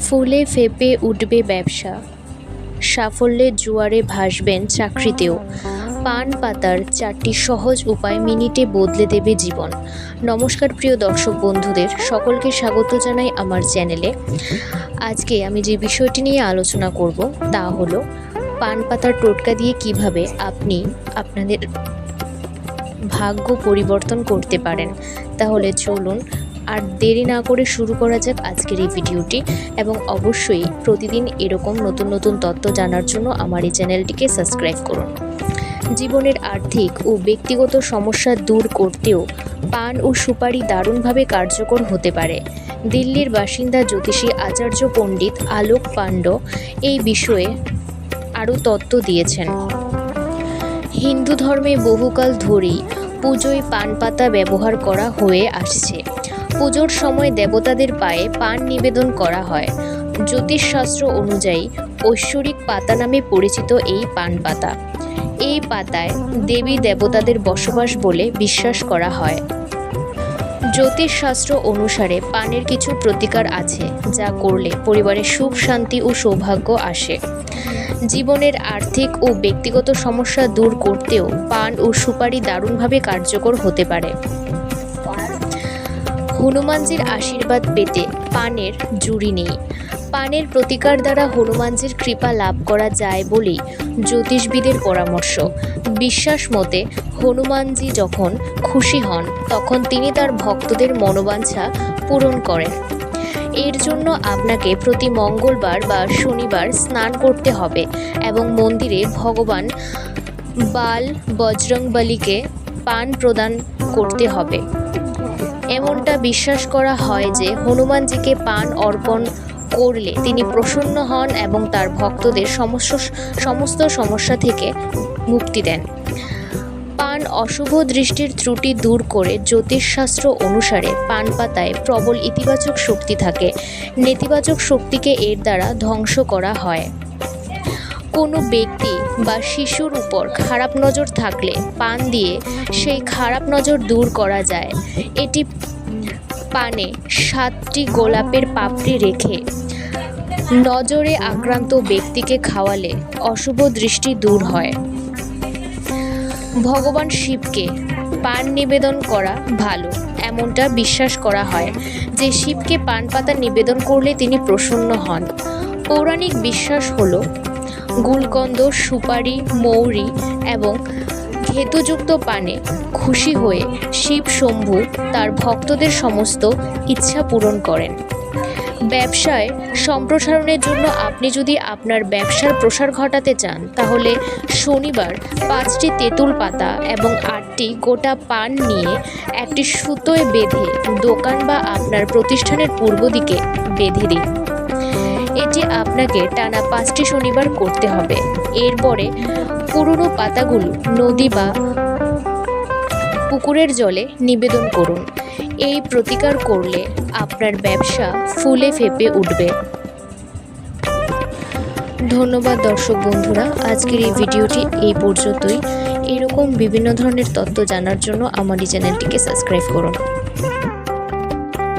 ফুলে ফেঁপে উঠবে ব্যবসা। সাফল্যের জোয়ারে ভাসবেন চাকরিতেও। পান পাতার চারটি সহজ উপায় মিনিটে বদলে দেবে জীবন। নমস্কার প্রিয় দর্শক বন্ধুদের, সকলকে স্বাগত জানাই আমার চ্যানেলে। আজকে আমি যে বিষয়টি নিয়ে আলোচনা করব তা হলো পান পাতার টোটকা দিয়ে কীভাবে আপনি আপনাদের ভাগ্য পরিবর্তন করতে পারেন। তাহলে চলুন আর দেরি না করে শুরু করা যাক আজকের এই ভিডিওটি এবং অবশ্যই প্রতিদিন এরকম নতুন নতুন তথ্য জানার জন্য আমার এই চ্যানেলটিকে সাবস্ক্রাইব করুন। জীবনের আর্থিক ও ব্যক্তিগত সমস্যা দূর করতেও পান ও সুপারি দারুণভাবে কার্যকর হতে পারে। দিল্লির বাসিন্দা জ্যোতিষী আচার্য পণ্ডিত আলোক পাণ্ড এই বিষয়ে আরও তত্ত্ব দিয়েছেন। হিন্দু ধর্মে বহুকাল ধরেই পুজোয় পান পাতা ব্যবহার করা হয়ে আসছে। পুজোর সময় দেবতাদের পায়ে পান নিবেদন করা হয়। জ্যোতিষশাস্ত্র অনুযায়ী ঐশ্বরিক পাতা নামে পরিচিত এই পান পাতা। এই পাতায় দেবী দেবতাদের বসবাস বলে বিশ্বাস করা হয়। জ্যোতিষশাস্ত্র অনুসারে পানের কিছু প্রতিকার আছে, যা করলে পরিবারে সুখ, শান্তি ও সৌভাগ্য আসে। জীবনের আর্থিক ও ব্যক্তিগত সমস্যা দূর করতেও পান ও সুপারি দারুণভাবে কার্যকর হতে পারে। হনুমানজির আশীর্বাদ পেতে পানের জুড়ি নেই। পানের প্রতিকার দ্বারা হনুমানজির কৃপা লাভ করা যায় বলেই জ্যোতিষবিদের পরামর্শ। বিশ্বাস মতে হনুমানজি যখন খুশি হন, তখন তিনি তার ভক্তদের মনোবাঞ্ছা পূরণ করেন। এর জন্য আপনাকে প্রতি মঙ্গলবার বা শনিবার স্নান করতে হবে এবং মন্দিরে ভগবান বাল বজরংবলীকে পান প্রদান করতে হবে। এমনটা বিশ্বাস করা হয় যে হনুমানজিকে পান অর্পণ করলে তিনি প্রসন্ন হন এবং তার ভক্তদের সমস্ত সমস্ত সমস্যা থেকে মুক্তি দেন। পান অশুভ দৃষ্টির ত্রুটি দূর করে জ্যোতিষশাস্ত্র অনুসারে পান পাতায় প্রবল ইতিবাচক শক্তি থাকে। নেতিবাচক শক্তিকে এর দ্বারা ধ্বংস করা হয়। কোনো ব্যক্তি বা শিশুর উপর খারাপ নজর থাকলে পান দিয়ে সেই খারাপ নজর দূর করা যায়। এটি পানে সাতটি গোলাপের পাপড়ি রেখে নজরে আক্রান্ত ব্যক্তিকে খাওয়ালে অশুভ দৃষ্টি দূর হয়। ভগবান শিবকে পান নিবেদন করা ভালো, এমনটা বিশ্বাস করা হয় যে শিবকে পান পাতা নিবেদন করলে তিনি প্রসন্ন হন। পৌরাণিক বিশ্বাস হলো গুলকন্দ, সুপারি, মৌরি এবং ঘেতুযুক্ত পানে খুশি হয়ে শিব শম্ভু তার ভক্তদের সমস্ত ইচ্ছা পূরণ করেন। ব্যবসায় সম্প্রসারণের জন্য আপনি যদি আপনার ব্যবসার প্রসার ঘটাতে চান, তাহলে শনিবার পাঁচটি তেঁতুল পাতা এবং আটটি গোটা পান নিয়ে একটি সুতোয় বেঁধে দোকান বা আপনার প্রতিষ্ঠানের পূর্ব দিকে বেঁধে দিন। এটি আপনাকে টানা পাঁচটি শনিবার করতে হবে। এরপরে পুরনো পাতাগুলো নদী বা পুকুরের জলে নিবেদন করুন। এই প্রতিকার করলে আপনার ব্যবসা ফুলে ফেপে উঠবে। ধন্যবাদ দর্শক বন্ধুরা, আজকের এই ভিডিওটি এই পর্যন্তই। এরকম বিভিন্ন ধরনের তথ্য জানার জন্য আমার এই চ্যানেলটিকে সাবস্ক্রাইব করুন।